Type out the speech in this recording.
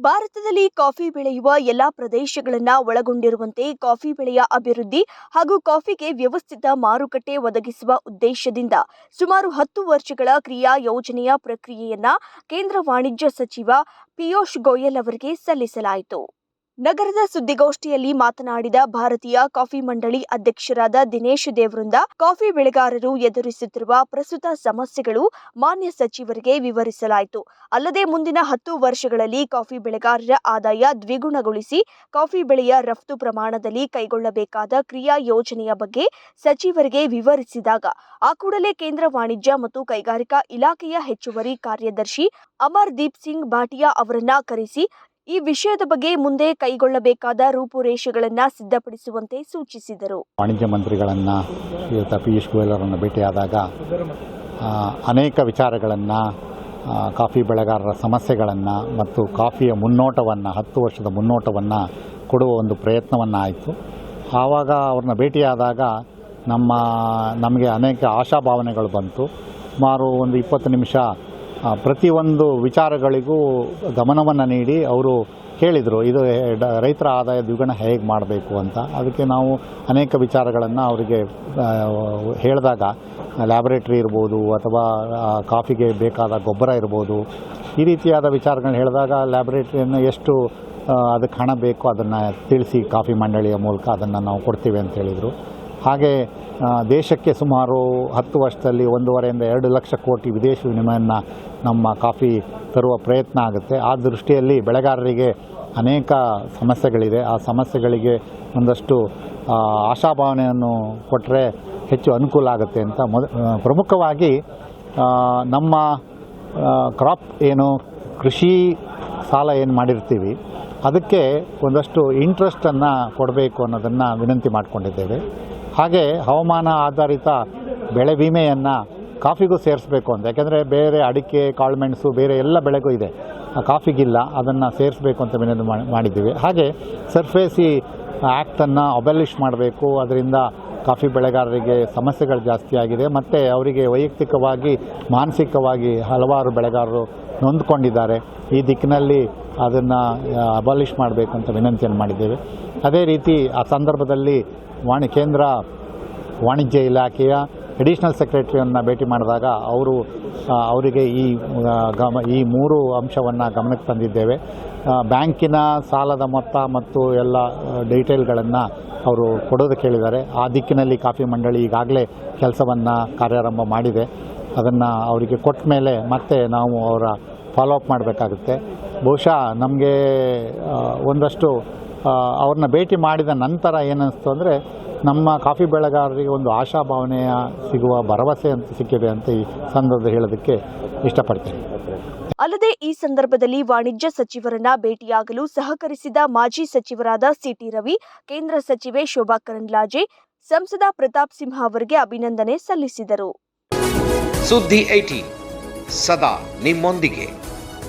ಭಾರತದಲ್ಲಿ ಕಾಫಿ ಬೆಳೆಯುವ ಎಲ್ಲಾ ಪ್ರದೇಶಗಳನ್ನ ಒಳಗೊಂಡಿರುವಂತೆ ಕಾಫಿ ಬೆಳೆಯ ಅಭಿವೃದ್ಧಿ ಹಾಗೂ ಕಾಫಿಗೆ ವ್ಯವಸ್ಥಿತ ಮಾರುಕಟ್ಟೆ ಒದಗಿಸುವ ಉದ್ದೇಶದಿಂದ ಸುಮಾರು ಹತ್ತು ವರ್ಷಗಳ ಕ್ರಿಯಾ ಯೋಜನೆಯ ಪ್ರಕ್ರಿಯೆಯನ್ನ ಕೇಂದ್ರ ವಾಣಿಜ್ಯ ಸಚಿವ ಪಿಯೂಷ್ ಗೋಯಲ್ ಅವರಿಗೆ ಸಲ್ಲಿಸಲಾಯಿತು. ನಗರದ ಸುದ್ದಿಗೋಷ್ಠಿಯಲ್ಲಿ ಮಾತನಾಡಿದ ಭಾರತೀಯ ಕಾಫಿ ಮಂಡಳಿ ಅಧ್ಯಕ್ಷರಾದ ದಿನೇಶ್ ದೇವೃಂದ, ಕಾಫಿ ಬೆಳೆಗಾರರು ಎದುರಿಸುತ್ತಿರುವ ಪ್ರಸ್ತುತ ಸಮಸ್ಯೆಗಳು ಮಾನ್ಯ ಸಚಿವರಿಗೆ ವಿವರಿಸಲಾಯಿತು. ಅಲ್ಲದೆ ಮುಂದಿನ ಹತ್ತು ವರ್ಷಗಳಲ್ಲಿ ಕಾಫಿ ಬೆಳೆಗಾರರ ಆದಾಯ ದ್ವಿಗುಣಗೊಳಿಸಿ ಕಾಫಿ ಬೆಳೆಯ ರಫ್ತು ಪ್ರಮಾಣದಲ್ಲಿ ಕೈಗೊಳ್ಳಬೇಕಾದ ಕ್ರಿಯಾ ಯೋಜನೆಯ ಬಗ್ಗೆ ಸಚಿವರಿಗೆ ವಿವರಿಸಿದಾಗ, ಆ ಕೂಡಲೇ ಕೇಂದ್ರ ವಾಣಿಜ್ಯ ಮತ್ತು ಕೈಗಾರಿಕಾ ಇಲಾಖೆಯ ಹೆಚ್ಚುವರಿ ಕಾರ್ಯದರ್ಶಿ ಅಮರ್ ದೀಪ್ ಸಿಂಗ್ ಭಾಟಿಯಾ ಅವರನ್ನ ಕರೆಸಿ ಈ ವಿಷಯದ ಬಗ್ಗೆ ಮುಂದೆ ಕೈಗೊಳ್ಳಬೇಕಾದ ರೂಪುರೇಷೆಗಳನ್ನು ಸಿದ್ಧಪಡಿಸುವಂತೆ ಸೂಚಿಸಿದರು. ವಾಣಿಜ್ಯ ಮಂತ್ರಿಗಳನ್ನು ಇವತ್ತು ಪಿಯೂಷ್ ಗೋಯಲ್ ಅವರನ್ನು ಭೇಟಿಯಾದಾಗ ಅನೇಕ ವಿಚಾರಗಳನ್ನು ಕಾಫಿ ಬೆಳೆಗಾರರ ಸಮಸ್ಯೆಗಳನ್ನು ಮತ್ತು ಕಾಫಿಯ ಮುನ್ನೋಟವನ್ನು, ಹತ್ತು ವರ್ಷದ ಮುನ್ನೋಟವನ್ನು ಕೊಡುವ ಒಂದು ಪ್ರಯತ್ನವನ್ನು ಆಯಿತು ಆವಾಗ ಅವ್ರನ್ನ ಭೇಟಿಯಾದಾಗ ನಮ್ಮ, ನಮಗೆ ಅನೇಕ ಆಶಾಭಾವನೆಗಳು ಬಂತು. ಸುಮಾರು ಒಂದು ಇಪ್ಪತ್ತು ನಿಮಿಷ ಪ್ರತಿಯೊಂದು ವಿಚಾರಗಳಿಗೂ ಗಮನವನ್ನು ನೀಡಿ ಅವರು ಹೇಳಿದರು, ಇದು ರೈತರ ಆದಾಯ ದ್ವಿಗುಣ ಹೇಗೆ ಮಾಡಬೇಕು ಅಂತ. ಅದಕ್ಕೆ ನಾವು ಅನೇಕ ವಿಚಾರಗಳನ್ನು ಅವರಿಗೆ ಹೇಳಿದಾಗ, ಲ್ಯಾಬೊರೇಟ್ರಿ ಇರ್ಬೋದು ಅಥವಾ ಕಾಫಿಗೆ ಬೇಕಾದ ಗೊಬ್ಬರ ಇರ್ಬೋದು, ಈ ರೀತಿಯಾದ ವಿಚಾರಗಳನ್ನ ಹೇಳಿದಾಗ ಲ್ಯಾಬೊರೇಟ್ರಿಯನ್ನು ಎಷ್ಟು ಅದಕ್ಕೆ ಹಣ ಬೇಕು ಅದನ್ನು ತಿಳಿಸಿ ಕಾಫಿ ಮಂಡಳಿಯ ಮೂಲಕ ಅದನ್ನು ನಾವು ಕೊಡ್ತೀವಿ ಅಂತ ಹೇಳಿದರು. ಹಾಗೆ ದೇಶಕ್ಕೆ ಸುಮಾರು ಹತ್ತು ವರ್ಷದಲ್ಲಿ ಒಂದೂವರೆಯಿಂದ ಎರಡು ಲಕ್ಷ ಕೋಟಿ ವಿದೇಶಿ ವಿನಿಮಯನ ನಮ್ಮ ಕಾಫಿ ತರುವ ಪ್ರಯತ್ನ ಆಗುತ್ತೆ. ಆ ದೃಷ್ಟಿಯಲ್ಲಿ ಬೆಳೆಗಾರರಿಗೆ ಅನೇಕ ಸಮಸ್ಯೆಗಳಿದೆ. ಆ ಸಮಸ್ಯೆಗಳಿಗೆ ಒಂದಷ್ಟು ಆಶಾಭಾವನೆಯನ್ನು ಕೊಟ್ಟರೆ ಹೆಚ್ಚು ಅನುಕೂಲ ಆಗುತ್ತೆ ಅಂತ ಮೊದ ಪ್ರಮುಖವಾಗಿ ನಮ್ಮ ಕ್ರಾಪ್ ಏನು, ಕೃಷಿ ಸಾಲ ಏನು ಮಾಡಿರ್ತೀವಿ, ಅದಕ್ಕೆ ಒಂದಷ್ಟು ಇಂಟ್ರೆಸ್ಟನ್ನು ಕೊಡಬೇಕು ಅನ್ನೋದನ್ನು ವಿನಂತಿ ಮಾಡಿಕೊಂಡಿದ್ದೇವೆ. ಹಾಗೆ ಹವಾಮಾನ ಆಧಾರಿತ ಬೆಳೆ ವಿಮೆಯನ್ನು ಕಾಫಿಗೂ ಸೇರಿಸಬೇಕು ಅಂತ. ಯಾಕೆಂದರೆ ಬೇರೆ ಅಡಿಕೆ ಕಾಳುಮೆಣಸು ಬೇರೆ ಎಲ್ಲ ಬೆಳೆಗೂ ಇದೆ. ಕಾಫಿಗಿಲ್ಲ, ಅದನ್ನು ಸೇರಿಸಬೇಕು ಅಂತ ವಿನಂತಿ ಮಾಡಿ- ಮಾಡಿದ್ದೀವಿ. ಹಾಗೆ ಸರ್ಫೇಸಿ ಆ್ಯಕ್ಟನ್ನು ಅಬಲಿಷ್ ಮಾಡಬೇಕು. ಅದರಿಂದ ಕಾಫಿ ಬೆಳೆಗಾರರಿಗೆ ಸಮಸ್ಯೆಗಳು ಜಾಸ್ತಿ ಆಗಿದೆ. ಮತ್ತು ಅವರಿಗೆ ವೈಯಕ್ತಿಕವಾಗಿ, ಮಾನಸಿಕವಾಗಿ ಹಲವಾರು ಬೆಳೆಗಾರರು ನೊಂದ್ಕೊಂಡಿದ್ದಾರೆ. ಈ ದಿಕ್ಕಿನಲ್ಲಿ ಅದನ್ನು ಅಬಲಿಷ್ ಮಾಡಬೇಕು ಅಂತ ವಿನಂತಿಯನ್ನು ಮಾಡಿದ್ದೇವೆ. ಅದೇ ರೀತಿ ಆ ಸಂದರ್ಭದಲ್ಲಿ ವಾಣಿ ಕೇಂದ್ರ ವಾಣಿಜ್ಯ ಇಲಾಖೆಯ ಅಡಿಷನಲ್ ಸೆಕ್ರೆಟರಿಯನ್ನು ಭೇಟಿ ಮಾಡಿದಾಗ ಅವರು ಅವರಿಗೆ ಈ ಗಮ, ಈ ಮೂರು ಅಂಶವನ್ನು ಗಮನಕ್ಕೆ ತಂದಿದ್ದೇವೆ. ಬ್ಯಾಂಕಿನ ಸಾಲದ ಮೊತ್ತ ಮತ್ತು ಎಲ್ಲ ಡೀಟೇಲ್ಗಳನ್ನು ಅವರು ಕೊಡೋದು ಕೇಳಿದ್ದಾರೆ. ಆ ದಿಕ್ಕಿನಲ್ಲಿ ಕಾಫಿ ಮಂಡಳಿ ಈಗಾಗಲೇ ಕೆಲಸವನ್ನು ಕಾರ್ಯಾರಂಭ ಮಾಡಿದೆ. ಅದನ್ನು ಅವರಿಗೆ ಕೊಟ್ಟ ಮೇಲೆ ಮತ್ತೆ ನಾವು ಅವರ ಫಾಲೋ ಅಪ್ ಮಾಡಬೇಕಾಗುತ್ತೆ. ಬಹುಶಃ ನಮಗೆ ಒಂದಷ್ಟು ಅವ್ರನ್ನ ಭೇಟಿ ಮಾಡಿದ ನಂತರ ಏನನ್ನಿಸ್ತು ಅಂದರೆ ನಮ್ಮ ಕಾಫಿ ಬೆಳೆಗಾರರಿಗೆ ಒಂದು ಆಶಾಭಾವನೆಯ ಸಿಗುವ ಭರವಸೆ ಅಂತ ಸಿಕ್ಕಿದೆ ಅಂತ ಈ ಸಂದರ್ಭದಲ್ಲಿ ಹೇಳೋದಕ್ಕೆ ಇಷ್ಟಪಡ್ತೀನಿ. ಅಲ್ಲದೆ ಈ ಸಂದರ್ಭದಲ್ಲಿ ವಾಣಿಜ್ಯ ಸಚಿವರನ್ನ ಭೇಟಿಯಾಗಲು ಸಹಕರಿಸಿದ ಮಾಜಿ ಸಚಿವರಾದ ಸಿಟಿ ರವಿ ಕೇಂದ್ರ ಸಚಿವೆ ಶೋಭಾ ಕರಂದ್ಲಾಜೆ ಸಂಸದ ಪ್ರತಾಪ್ ಸಿಂಹ ಅವರಿಗೆ ಅಭಿನಂದನೆ ಸಲ್ಲಿಸಿದರು. ಸುದ್ದಿ ಏಟಿ ಸದಾ ನಿಮ್ಮೊಂದಿಗೆ.